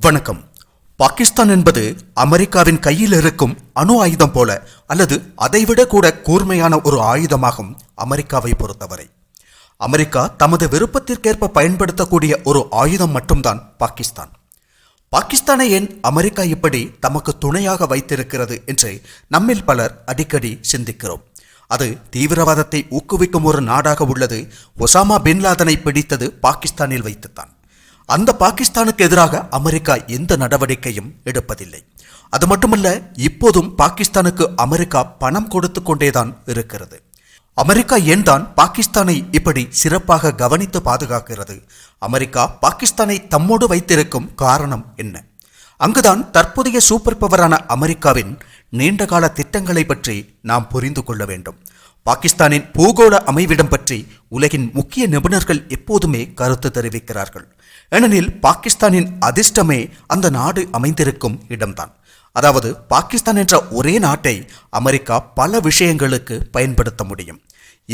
வணக்கம். பாகிஸ்தான் என்பது அமெரிக்காவின் கையில் இருக்கும் அணு ஆயுதம் போல அல்லது அதைவிட கூட கூர்மையான ஒரு ஆயுதமாகும் அமெரிக்காவை பொறுத்தவரை. அமெரிக்கா தமது விருப்பத்திற்கேற்ப பயன்படுத்தக்கூடிய ஒரு ஆயுதம் மட்டும்தான் பாகிஸ்தான். பாகிஸ்தானை ஏன் அமெரிக்கா இப்படி தமக்கு துணையாக வைத்திருக்கிறது என்று நம்மில் பலர் அடிக்கடி சிந்திக்கிறோம். அது தீவிரவாதத்தை ஊக்குவிக்கும் ஒரு நாடாக உள்ளது. ஒசாமா பின் லாதனை பிடித்தது பாகிஸ்தானில் வைத்துத்தான். அந்த பாகிஸ்தானுக்கு எதிராக அமெரிக்கா எந்த நடவடிக்கையும் எடுப்பதில்லை. அது மட்டுமல்ல இப்போதும் பாகிஸ்தானுக்கு அமெரிக்கா பணம் கொடுத்து கொண்டேதான் இருக்கிறது. அமெரிக்கா ஏன் தான் பாகிஸ்தானை இப்படி சிறப்பாக கவனித்து பாதுகாக்கிறது? அமெரிக்கா பாகிஸ்தானை தம்மோடு வைத்திருக்கும் காரணம் என்ன? அங்குதான் தற்போதைய சூப்பர் பவரான அமெரிக்காவின் நீண்டகால திட்டங்களை பற்றி நாம் புரிந்து கொள்ள வேண்டும். பாகிஸ்தானின் பூகோள அமைவிடம் பற்றி உலகின் முக்கிய நிபுணர்கள் எப்போதுமே கருத்து தெரிவிக்கிறார்கள். ஏனெனில் பாகிஸ்தானின் அதிர்ஷ்டமே அந்த நாடு அமைந்திருக்கும் இடம்தான். அதாவது பாகிஸ்தான் என்ற ஒரே நாட்டை அமெரிக்கா பல விஷயங்களுக்கு பயன்படுத்த முடியும்.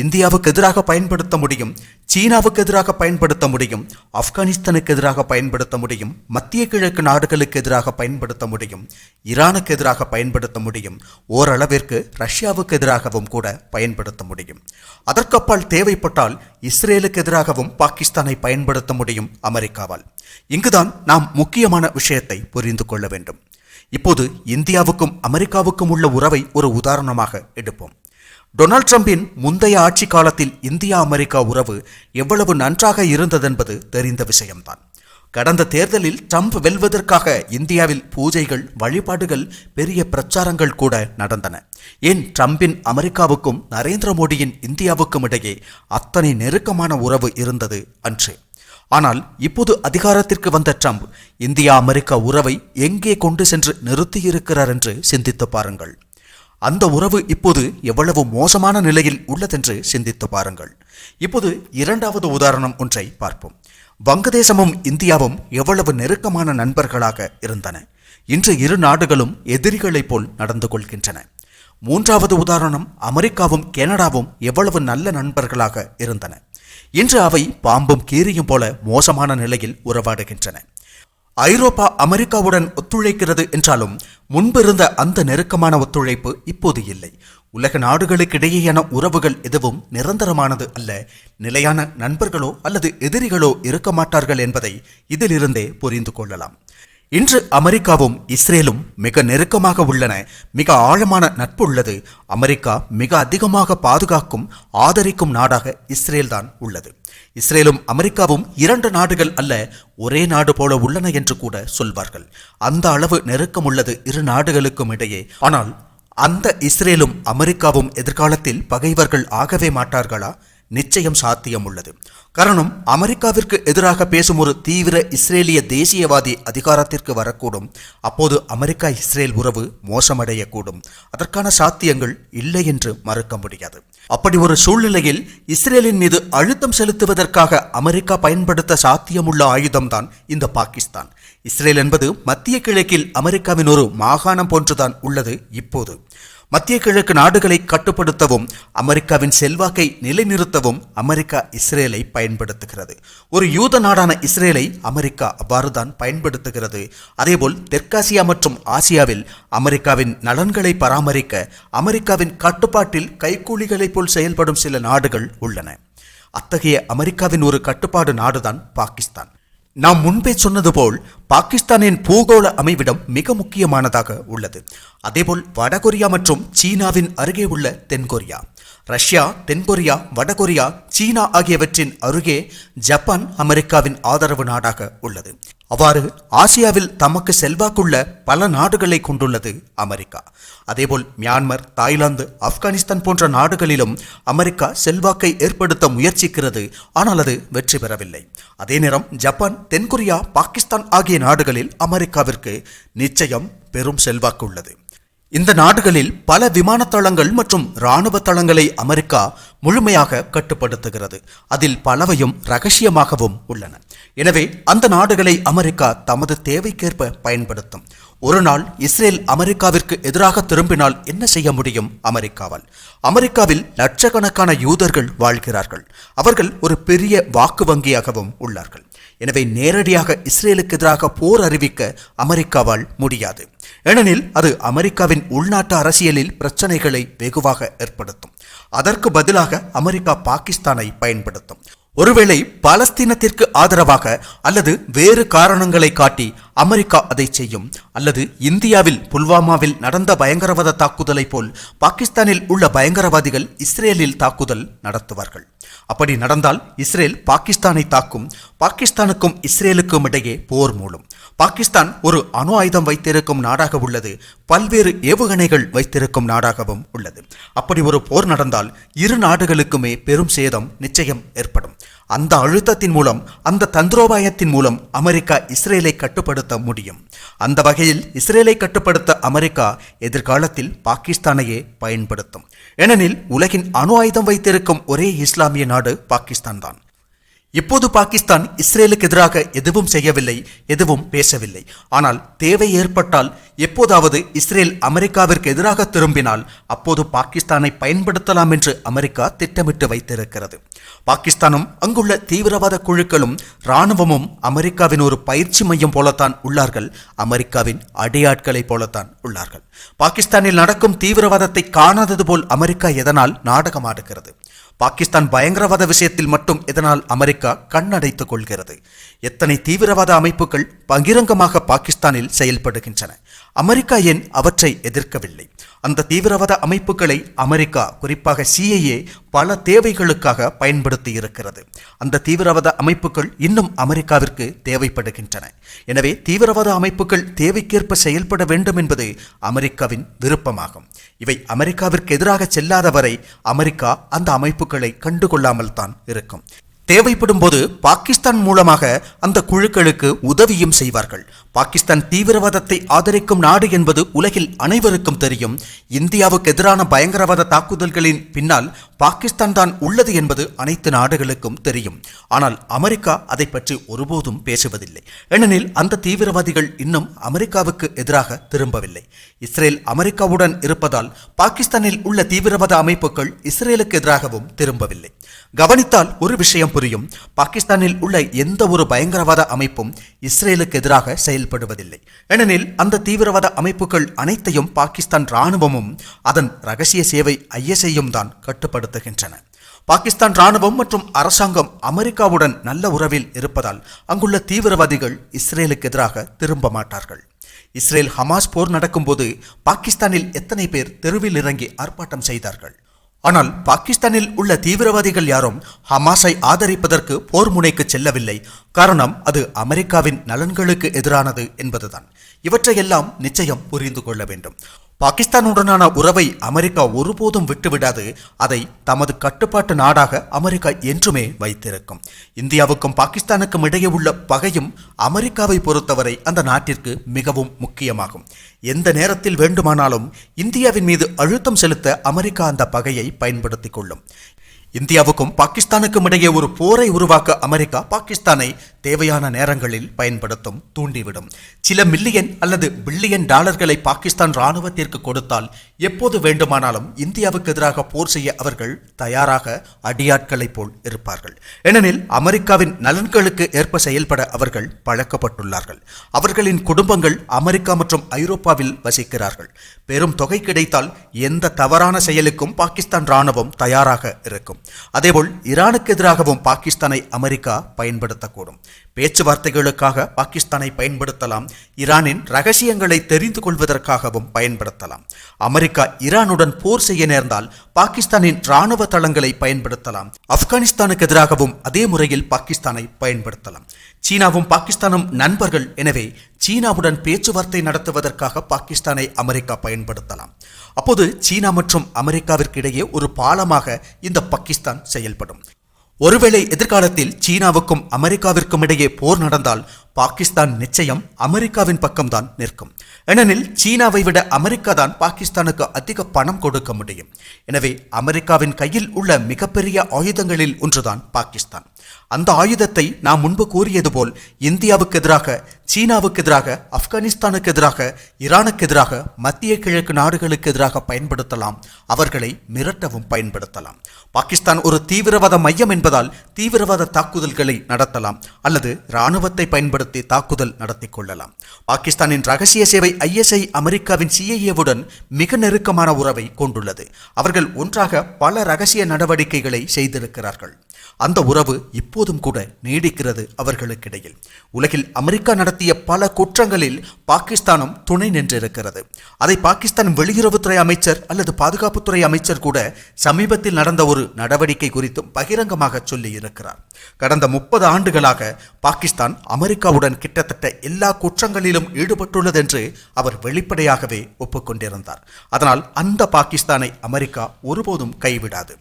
இந்தியாவுக்கு எதிராக பயன்படுத்த முடியும் சீனாவுக்கு எதிராக பயன்படுத்த முடியும் ஆப்கானிஸ்தானுக்கு எதிராக பயன்படுத்த முடியும் மத்திய கிழக்கு நாடுகளுக்கு எதிராக பயன்படுத்த முடியும் ஈரானுக்கு எதிராக பயன்படுத்த முடியும் ஓரளவிற்கு ரஷ்யாவுக்கு எதிராகவும் கூட பயன்படுத்த முடியும். அதற்கப்பால் தேவைப்பட்டால் இஸ்ரேலுக்கு எதிராகவும் பாகிஸ்தானை பயன்படுத்த முடியும் அமெரிக்காவால். இங்குதான் நாம் முக்கியமான விஷயத்தை புரிந்து கொள்ள வேண்டும். இப்போது இந்தியாவுக்கும் அமெரிக்காவுக்கும் உள்ள உறவை ஒரு உதாரணமாக எடுப்போம். டொனால்ட் ட்ரம்பின் முந்தைய ஆட்சி காலத்தில் இந்தியா அமெரிக்கா உறவு எவ்வளவு நன்றாக இருந்ததென்பது தெரிந்த விஷயம்தான். கடந்த தேர்தலில் ட்ரம்ப் வெல்வதற்காக இந்தியாவில் பூஜைகள் வழிபாடுகள் பெரிய பிரச்சாரங்கள் கூட நடந்தன. ஏன் ட்ரம்பின் அமெரிக்காவுக்கும் நரேந்திர மோடியின் இந்தியாவுக்கும் இடையே அத்தனை நெருக்கமான உறவு இருந்தது அன்று. ஆனால் இப்போது அதிகாரத்திற்கு வந்த ட்ரம்ப் இந்தியா அமெரிக்கா உறவை எங்கே கொண்டு சென்று நிறுத்தியிருக்கிறார் என்று சிந்தித்து பாருங்கள். அந்த உறவு இப்போது எவ்வளவு மோசமான நிலையில் உள்ளதென்று சிந்தித்து பாருங்கள். இப்போது இரண்டாவது உதாரணம் ஒன்றை பார்ப்போம். வங்கதேசமும் இந்தியாவும் எவ்வளவு நெருக்கமான நண்பர்களாக இருந்தன. இன்று இரு நாடுகளும் எதிரிகளைப் போல் நடந்து கொள்கின்றன. மூன்றாவது உதாரணம் அமெரிக்காவும் கனடாவும் எவ்வளவு நல்ல நண்பர்களாக இருந்தன. இன்று அவை பாம்பும் கீரியும் போல மோசமான நிலையில் உறவாடுகின்றன. ஐரோப்பா அமெரிக்காவுடன் ஒத்துழைக்கிறது என்றாலும் முன்பிருந்த அந்த நெருக்கமான ஒத்துழைப்பு இப்போது இல்லை. உலக நாடுகளுக்கிடையேயான உறவுகள் எதுவும் நிரந்தரமானது அல்ல. நிலையான நண்பர்களோ அல்லது எதிரிகளோ இருக்க மாட்டார்கள் என்பதை இதிலிருந்தே புரிந்து கொள்ளலாம். இன்று அமெரிக்காவும் இஸ்ரேலும் மிக நெருக்கமாக உள்ளன. மிக ஆழமான நட்பு உள்ளது. அமெரிக்கா மிக அதிகமாக பாதுகாக்கும் ஆதரிக்கும் நாடாக இஸ்ரேல் தான் உள்ளது. இஸ்ரேலும் அமெரிக்காவும் இரண்டு நாடுகள் அல்ல ஒரே நாடு போல உள்ளன என்று கூட சொல்வார்கள். அந்த அளவு நெருக்கம் உள்ளது இரு நாடுகளுக்கும் இடையே. ஆனால் அந்த இஸ்ரேலும் அமெரிக்காவும் எதிர்காலத்தில் பகைவர்கள் ஆகவே மாட்டார்களா? நிச்சயம் சாத்தியம் உள்ளது காரணம் அமெரிக்காவிற்கு எதிராக பேசும் ஒரு தீவிர இஸ்ரேலிய தேசியவாதி அதிகாரத்திற்கு வரக்கூடும். அப்போது அமெரிக்கா இஸ்ரேல் உறவு மோசமடையக்கூடும். அதற்கான சாத்தியங்கள் இல்லை என்று மறுக்க முடியாது. அப்படி ஒரு சூழ்நிலையில் இஸ்ரேலின் மீது அழுத்தம் செலுத்துவதற்காக அமெரிக்கா பயன்படுத்த சாத்தியமுள்ள ஆயுதம்தான் இந்த பாகிஸ்தான். இஸ்ரேல் என்பது மத்திய கிழக்கில் அமெரிக்காவின் ஒரு மாகாணம் போன்றுதான் உள்ளது இப்போது. மத்திய கிழக்கு நாடுகளை கட்டுப்படுத்தவும் அமெரிக்காவின் செல்வாக்கை நிலைநிறுத்தவும் அமெரிக்கா இஸ்ரேலை பயன்படுத்துகிறது. ஒரு யூத நாடான இஸ்ரேலை அமெரிக்கா அவ்வாறுதான் பயன்படுத்துகிறது. அதேபோல் தெற்காசியா மற்றும் ஆசியாவில் அமெரிக்காவின் நலன்களை பராமரிக்க அமெரிக்காவின் கட்டுப்பாட்டில் கைக்கூலிகளைப் போல் செயல்படும் சில நாடுகள் உள்ளன. அத்தகைய அமெரிக்காவின் ஒரு கட்டுப்பாடு நாடுதான் பாகிஸ்தான். நாம் முன்பே சொன்னது போல் பாகிஸ்தானின் பூகோள அமைவிடம் மிக முக்கியமானதாக உள்ளது. அதேபோல் வடகொரியா மற்றும் சீனாவின் அருகே உள்ள தென்கொரியா. ரஷ்யா தென்கொரியா வடகொரியா சீனா ஆகியவற்றின் அருகே ஜப்பான் அமெரிக்காவின் ஆதரவு நாடாக உள்ளது. அவ்வாறு ஆசியாவில் தமக்கு செல்வாக்குள்ள பல நாடுகளை கொண்டுள்ளது அமெரிக்கா. அதேபோல் மியான்மர் தாய்லாந்து ஆப்கானிஸ்தான் போன்ற நாடுகளிலும் அமெரிக்கா செல்வாக்கை ஏற்படுத்த முயற்சிக்கிறது ஆனால் அது வெற்றி பெறவில்லை. அதே நேரம் ஜப்பான் தென்கொரியா பாகிஸ்தான் ஆகிய நாடுகளில் அமெரிக்காவிற்கு நிச்சயம் பெரும் செல்வாக்கு உள்ளது இந்த நாடுகளில் பல விமான தளங்கள் மற்றும் இராணுவ தளங்களை அமெரிக்கா முழுமையாக கட்டுப்படுத்துகிறது. அதில் பலவையும் ரகசியமாகவும் உள்ளன. எனவே அந்த நாடுகளை அமெரிக்கா தமது தேவைக்கேற்ப பயன்படுத்தும். ஒரு நாள் இஸ்ரேல் அமெரிக்காவிற்கு எதிராக திரும்பினால் என்ன செய்ய முடியும் அமெரிக்காவால்? அமெரிக்காவில் லட்சக்கணக்கான யூதர்கள் வாழ்கிறார்கள். அவர்கள் ஒரு பெரிய வாக்கு வங்கியாகவும் உள்ளார்கள். எனவே நேரடியாக இஸ்ரேலுக்கு எதிராக போர் அறிவிக்க அமெரிக்காவால் முடியாது. ஏனெனில் அது அமெரிக்காவின் உள்நாட்டு அரசியலில் பிரச்சனைகளை வெகுவாக ஏற்படுத்தும். அதற்கு பதிலாக அமெரிக்கா பாகிஸ்தானை பயன்படுத்தும். ஒருவேளை பாலஸ்தீனத்திற்கு ஆதரவாக அல்லது வேறு காரணங்களை காட்டி அமெரிக்கா அதை செய்யும். அல்லது இந்தியாவில் புல்வாமாவில் நடந்த பயங்கரவாத தாக்குதலை போல் பாகிஸ்தானில் உள்ள பயங்கரவாதிகள் இஸ்ரேலில் தாக்குதல் நடத்துவார்கள். அப்படி நடந்தால் இஸ்ரேல் பாகிஸ்தானை தாக்கும் பாகிஸ்தானுக்கும் இஸ்ரேலுக்கும் இடையே போர் மூலம் பாகிஸ்தான் ஒரு அணு ஆயுதம் வைத்திருக்கும் நாடாக உள்ளது பல்வேறு ஏவுகணைகள் வைத்திருக்கும் நாடாகவும் உள்ளது. அப்படி ஒரு போர் நடந்தால் இரு நாடுகளுக்குமே பெரும் சேதம் நிச்சயம் ஏற்படும். அந்த அழுத்தத்தின் மூலம் அந்த தந்திரோபாயத்தின் மூலம் அமெரிக்கா இஸ்ரேலை கட்டுப்படுத்த முடியும். அந்த வகையில் இஸ்ரேலை கட்டுப்படுத்த அமெரிக்கா எதிர்காலத்தில் பாகிஸ்தானையே பயன்படுத்தும். ஏனெனில் உலகின் அணு ஆயுதம் வைத்திருக்கும் ஒரே இஸ்லாமிய நாடு பாகிஸ்தான் தான் இப்போது பாகிஸ்தான் இஸ்ரேலுக்கு எதிராக எதுவும் செய்யவில்லை எதுவும் பேசவில்லை. ஆனால் தேவை ஏற்பட்டால் எப்போதாவது இஸ்ரேல் அமெரிக்காவிற்கு எதிராக திரும்பினால் அப்போது பாகிஸ்தானை பயன்படுத்தலாம் என்று அமெரிக்கா திட்டமிட்டு வைத்திருக்கிறது. பாகிஸ்தானும் அங்குள்ள தீவிரவாத குழுக்களும் இராணுவமும் அமெரிக்காவின் ஒரு பயிற்சி மையம் போலத்தான் உள்ளார்கள். அமெரிக்காவின் அடியாட்களைப் போலத்தான் உள்ளார்கள். பாகிஸ்தானில் நடக்கும் தீவிரவாதத்தை காணாதது போல் அமெரிக்கா எதனால் நாடகமாடுகிறது? பாகிஸ்தான் பயங்கரவாத விஷயத்தில் மட்டும் இதனால் அமெரிக்கா கண்ணடைத்துக் கொள்கிறது? எத்தனை தீவிரவாத அமைப்புகள் பகிரங்கமாக பாகிஸ்தானில் செயல்படுகின்றன? அமெரிக்கா ஏன் அவற்றை எதிர்க்கவில்லை? அந்த தீவிரவாத அமைப்புகளை அமெரிக்கா குறிப்பாக சிஐஏ பல தேவைகளுக்காக பயன்படுத்தி இருக்கிறது. அந்த தீவிரவாத அமைப்புகள் இன்னும் அமெரிக்காவிற்கு தேவைப்படுகின்றன. எனவே தீவிரவாத அமைப்புகள் தேவைக்கேற்ப செயல்பட வேண்டும் என்பது அமெரிக்காவின் விருப்பமாகும். இவை அமெரிக்காவிற்கு எதிராக செல்லாத வரை அமெரிக்கா அந்த அமைப்புகளை கண்டுகொள்ளாமல் தான் இருக்கும். தேவைப்படும் போது பாகிஸ்தான் மூலமாக அந்த குழுக்களுக்கு உதவியும் செய்வார்கள். பாகிஸ்தான் தீவிரவாதத்தை ஆதரிக்கும் நாடு என்பது உலகில் அனைவருக்கும் தெரியும். இந்தியாவுக்கு எதிரான பயங்கரவாத தாக்குதல்களின் பின்னால் பாகிஸ்தான் தான் உள்ளது என்பது அனைத்து நாடுகளுக்கும் தெரியும். ஆனால் அமெரிக்கா அதை பற்றி ஒருபோதும் பேசுவதில்லை. ஏனெனில் அந்த தீவிரவாதிகள் இன்னும் அமெரிக்காவுக்கு எதிராக திரும்பவில்லை. இஸ்ரேல் அமெரிக்காவுடன் இருப்பதால் பாகிஸ்தானில் உள்ள தீவிரவாத அமைப்புகள் இஸ்ரேலுக்கு எதிராகவும் திரும்பவில்லை. கவனித்தால் ஒரு விஷயம் புரியும். பாகிஸ்தானில் உள்ள எந்த ஒரு பயங்கரவாத அமைப்பும் இஸ்ரேலுக்கு எதிராக செயல்படுவதில்லை. ஏனெனில் அந்த தீவிரவாத அமைப்புகள் அனைத்தையும் பாகிஸ்தான் ராணுவமும் அதன் ரகசிய சேவை ஐஎஸ்ஐயும் தான் கட்டுப்படுத்துகின்றன. பாகிஸ்தான் ராணுவம் மற்றும் அரசாங்கம் அமெரிக்காவுடன் நல்ல உறவில் இருப்பதால் அங்குள்ள தீவிரவாதிகள் இஸ்ரேலுக்கு எதிராக திரும்ப மாட்டார்கள். இஸ்ரேல் ஹமாஸ் போர் நடக்கும்போது பாகிஸ்தானில் எத்தனை பேர் தெருவில் இறங்கி ஆர்ப்பாட்டம் செய்தார்கள்? ஆனால் பாகிஸ்தானில் உள்ள தீவிரவாதிகள் யாரும் ஹமாஸை ஆதரிப்பதற்கு போர் முனைக்கு செல்லவில்லை. காரணம் அது அமெரிக்காவின் நலன்களுக்கு எதிரானது என்பதுதான். இவற்றையெல்லாம் நிச்சயம் புரிந்து கொள்ள வேண்டும். பாகிஸ்தானுடனான உறவை அமெரிக்கா ஒருபோதும் விட்டுவிடாது. அதை தமது கட்டுப்பாட்டு நாடாக அமெரிக்கா என்றுமே வைத்திருக்கும். இந்தியாவுக்கும் பாகிஸ்தானுக்கும் இடையே உள்ள பகையும் அமெரிக்காவை பொறுத்தவரை அந்த நாட்டிற்கு மிகவும் முக்கியமாகும். எந்த நேரத்தில் வேண்டுமானாலும் இந்தியாவின் மீது அழுத்தம் செலுத்த அமெரிக்கா அந்த பகையை பயன்படுத்திக் கொள்ளும். இந்தியாவுக்கும் பாகிஸ்தானுக்கும் இடையே ஒரு போரை உருவாக்க அமெரிக்கா பாகிஸ்தானை தேவையான நேரங்களில் பயன்படுத்தும் தூண்டிவிடும். சில மில்லியன் அல்லது பில்லியன் டாலர்களை பாகிஸ்தான் ராணுவத்திற்கு கொடுத்தால் எப்போது வேண்டுமானாலும் இந்தியாவுக்கு எதிராக போர் செய்ய அவர்கள் தயாராக அடியாட்களைப் போல் இருப்பார்கள். ஏனெனில் அமெரிக்காவின் நலன்களுக்கு ஏற்ப செயல்பட அவர்கள் பழக்கப்பட்டுள்ளார்கள். அவர்களின் குடும்பங்கள் அமெரிக்கா மற்றும் ஐரோப்பாவில் வசிக்கிறார்கள். பெரும் தொகை கிடைத்தால் எந்த தவறான செயலுக்கும் பாகிஸ்தான் ராணுவம் தயாராக இருக்கும். அதேபோல் ஈரானுக்கு எதிராகவும் பாகிஸ்தானை அமெரிக்கா பயன்படுத்தக்கூடும். பேச்சுவார்த்தைகளுக்காக பாகிஸ்தானை பயன்படுத்தலாம் ஈரானின் ரகசியங்களை தெரிந்து கொள்வதற்காகவும் பயன்படுத்தலாம். அமெரிக்கா ஈரானுடன் போர் செய்ய நேர்ந்தால் பாகிஸ்தானின் ராணுவ தளங்களை பயன்படுத்தலாம். ஆப்கானிஸ்தானுக்கு எதிராகவும் அதே முறையில் பாகிஸ்தானை பயன்படுத்தலாம். சீனாவும் பாகிஸ்தானும் நண்பர்கள். எனவே சீனாவுடன் பேச்சுவார்த்தை நடத்துவதற்காக பாகிஸ்தானை அமெரிக்கா பயன்படுத்தலாம். அப்போது சீனா மற்றும் அமெரிக்காவிற்கு இடையே ஒரு பாலமாக இந்த பாகிஸ்தான் செயல்படும். ஒருவேளை எதிர்காலத்தில் சீனாவுக்கும் அமெரிக்காவிற்கும் இடையே போர் நடந்தால் பாகிஸ்தான் நிச்சயம் அமெரிக்காவின் பக்கம்தான் நிற்கும். ஏனெனில் சீனாவை விட அமெரிக்கா தான் பாகிஸ்தானுக்கு அதிக பணம் கொடுக்க முடியும். எனவே அமெரிக்காவின் கையில் உள்ள மிகப்பெரிய ஆயுதங்களில் ஒன்றுதான் பாகிஸ்தான். அந்த ஆயுதத்தை நாம் முன்பு கூறியது போல் இந்தியாவுக்கு எதிராக சீனாவுக்கு எதிராக ஆப்கானிஸ்தானுக்கு எதிராக ஈரானுக்கு எதிராக மத்திய கிழக்கு நாடுகளுக்கு எதிராக பயன்படுத்தலாம். அவர்களை மிரட்டவும் பயன்படுத்தலாம். பாகிஸ்தான் ஒரு தீவிரவாத மையம் என்பதால் தீவிரவாத தாக்குதல்களை நடத்தலாம் அல்லது இராணுவத்தை பயன்படுத்தி தாக்குதல் நடத்தி கொள்ளலாம். பாகிஸ்தானின் ரகசிய சேவை ஐஎஸ்ஐ அமெரிக்காவின் சிஐஏவுடன் மிக நெருக்கமான உறவை கொண்டுள்ளது. அவர்கள் ஒன்றாக பல ரகசிய நடவடிக்கைகளை செய்திருக்கிறார்கள். அந்த உறவு இப்போதும் கூட நீடிக்கிறது அவர்களுக்கிடையில். உலகில் அமெரிக்கா நடத்திய பல குற்றங்களில் பாகிஸ்தானும் துணை நின்றிருக்கிறது. அதை பாகிஸ்தான் வெளியுறவுத்துறை அமைச்சர் அல்லது பாதுகாப்புத்துறை அமைச்சர் கூட சமீபத்தில் நடந்த ஒரு நடவடிக்கை குறித்தும் பகிரங்கமாக சொல்லி இருக்கிறார் கடந்த முப்பது ஆண்டுகளாக பாகிஸ்தான் அமெரிக்காவுடன் கிட்டத்தட்ட எல்லா குற்றங்களிலும் ஈடுபட்டுள்ளது என்று அவர் வெளிப்படையாகவே ஒப்புக்கொண்டிருந்தார். அதனால் அந்த பாகிஸ்தானை அமெரிக்கா ஒருபோதும் கைவிடாது.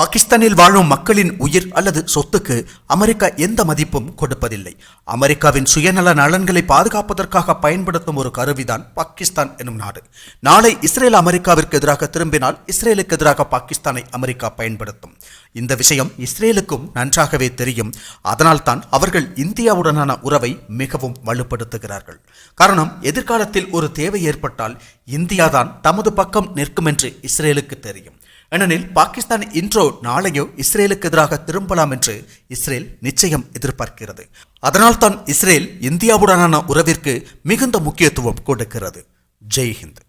பாகிஸ்தானில் வாழும் மக்களின் உயிர் அல்லது சொத்துக்கு அமெரிக்கா எந்த மதிப்பும் கொடுப்பதில்லை. அமெரிக்காவின் சுயநல நலன்களை பாதுகாப்பதற்காக பயன்படுத்தும் ஒரு கருவிதான் பாகிஸ்தான் எனும் நாடு. நாளை இஸ்ரேல் அமெரிக்காவிற்கு எதிராக திரும்பினால் இஸ்ரேலுக்கு எதிராக பாகிஸ்தானை அமெரிக்கா பயன்படுத்தும். இந்த விஷயம் இஸ்ரேலுக்கும் நன்றாகவே தெரியும். அதனால்தான் அவர்கள் இந்தியாவுடனான உறவை மிகவும் வலுப்படுத்துகிறார்கள். காரணம் எதிர்காலத்தில் ஒரு தேவை ஏற்பட்டால் இந்தியாதான் தமது பக்கம் நிற்கும் என்று இஸ்ரேலுக்கு தெரியும். ஏனெனில் பாகிஸ்தான் இன்றோ நாளையோ இஸ்ரேலுக்கு எதிராக திரும்பலாம் என்று இஸ்ரேல் நிச்சயம் எதிர்பார்க்கிறது. அதனால்தான் இஸ்ரேல் இந்தியாவுடனான உறவிற்கு மிகுந்த முக்கியத்துவம் கொடுக்கிறது. ஜெய் ஹிந்த்